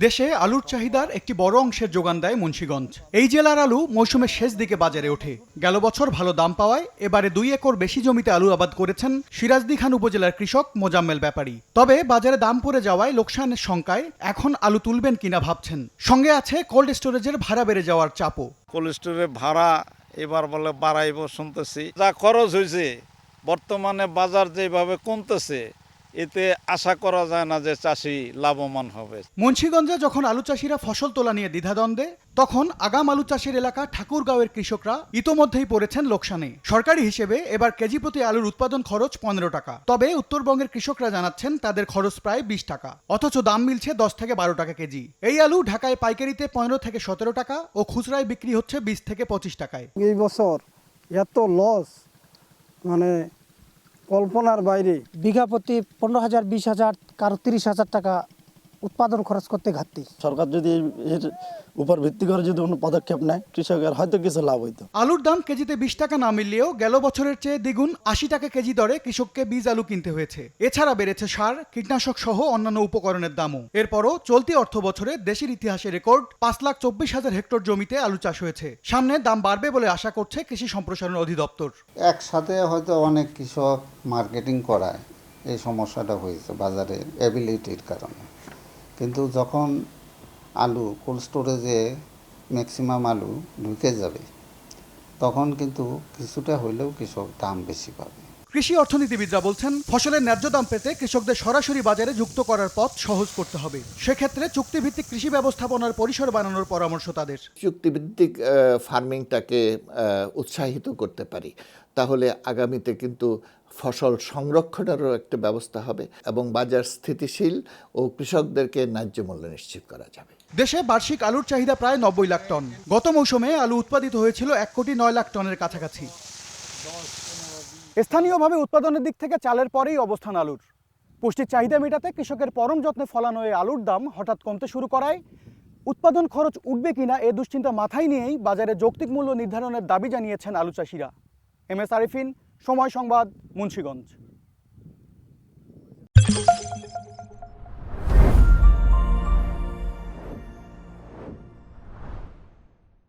দেশে আলুর চাহিদার একটি বড় অংশের যোগান দেয় মুন্সীগঞ্জ। এই জেলার আলু মৌসুমের শেষ দিকে বাজারে ওঠে। গেল বছর ভালো দাম পাওয়ায় এবারে দুই একর বেশি জমিতে আলু আবাদ করেছেন সিরাজদি খান উপজেলার কৃষক মোজাম্মেল ব্যাপারী। তবে বাজারে দাম পড়ে যাওয়ায় লোকসানের শঙ্কায় এখন আলু তুলবেন কিনা ভাবছেন। সঙ্গে আছে কোল্ড স্টোরেজের ভাড়া বেড়ে যাওয়ার চাপও। কোল্ড স্টোরে ভাড়া এবার বলে বাড়াইব শুনতেছি। যা খরচ হয়েছে বর্তমানে বাজার যেভাবে কমতেছে এতে আশা করা যায় না যে চাষি লাভবান হবে। মুন্সীগঞ্জে যখন আলু চাষিরা ফসল তোলা নিয়ে দ্বিধাদ্বন্দ্বে তখন আগাম আলু চাষের এলাকা ঠাকুরগাঁওয়ের কৃষকরা ইতোমধ্যেই পড়েছেন লোকসানে। সরকারি হিসেবে এবার কেজি প্রতি আলুর উৎপাদন খরচ পনেরো টাকা। তবে উত্তরবঙ্গের কৃষকরা জানাচ্ছেন তাদের খরচ প্রায় বিশ টাকা। অথচ দাম মিলছে দশ থেকে বারো টাকা কেজি। এই আলু ঢাকায় পাইকারিতে পনেরো থেকে সতেরো টাকা ও খুচরায় বিক্রি হচ্ছে বিশ থেকে পঁচিশ টাকায়। এই বছর এত লস মানে কল্পনার বাইরে। বিঘা প্রতি পনেরো হাজার বিশ হাজার কারও তিরিশ হাজার টাকা উৎপাদন খরচ করতে ঘাটতি। সরকার যদি এর উপর ভিত্তি করে যদি কোনো পদক্ষেপ নেয় কৃষকের হয়তো কিছু লাভ হইতো। আলুর দাম কেজিতে বিশ টাকা না মিললেও গেল বছরের চেয়ে দ্বিগুণ আশি টাকা কেজি দরে কৃষককে বীজ আলু কিনতে হয়েছে। এছাড়া বেড়েছে সার কীটনাশক সহ অন্যান্য উপকরণের দামও। এরপরও চলতি অর্থ বছরে দেশের ইতিহাসে রেকর্ড পাঁচ লাখ চব্বিশ হাজার হেক্টর জমিতে আলু চাষ হয়েছে। সামনে দাম বাড়বে বলে আশা করছে কৃষি সম্প্রসারণ অধিদপ্তর। একসাথে হয়তো অনেক কৃষক মার্কেটিং করায়। এই সমস্যাটা হয়েছে বাজারে অ্যাবিলিটির কারণে। কিন্তু যখন আলু কোল্ড স্টোরেজে ম্যাক্সিমাম আলু ঢুকে যাবে, তখন কিন্তু কিছুটা হইলেও কৃষক দাম বেশি পাবে। কৃষি অর্থনীতিবিদরা বলছেন ফসলের ন্যায্য দাম পেতে কৃষকদের সরাসরি বাজারে যুক্ত করার পথ সহজ করতে হবে। সেক্ষেত্রে চুক্তিভিত্তিক কৃষি ব্যবস্থাপনার পরিসর বানানোর পরামর্শ তাদের। চুক্তিভিত্তিক ফার্মিংটাকে উৎসাহিত করতে পারি। তাহলে আগামীতে কিন্তু ফসল সংরক্ষণেরও একটা ব্যবস্থা হবে এবং বাজার স্থিতিশীল ও কৃষকদেরকে ন্যায্য মূল্য নিশ্চিত করা যাবে। দেশে বার্ষিক আলুর চাহিদা প্রায় নব্বই লাখ টন। গত মৌসুমে আলু উৎপাদিত হয়েছিল এক কোটি নয় লাখ টনের কাছাকাছি। স্থানীয়ভাবে উৎপাদনের দিক থেকে চালের পরেই অবস্থান আলুর। পুষ্টির চাহিদা মেটাতে কৃষকের পরম যত্নে ফলানো এই আলুর দাম হঠাৎ কমতে শুরু করায়। উৎপাদন খরচ উঠবে কিনা এ দুশ্চিন্তা মাথায় নিয়েই বাজারে যৌক্তিক মূল্য নির্ধারণের দাবি জানিয়েছেন আলু চাষিরা। এম এস আরিফিন, সময় সংবাদ, মুন্সীগঞ্জ।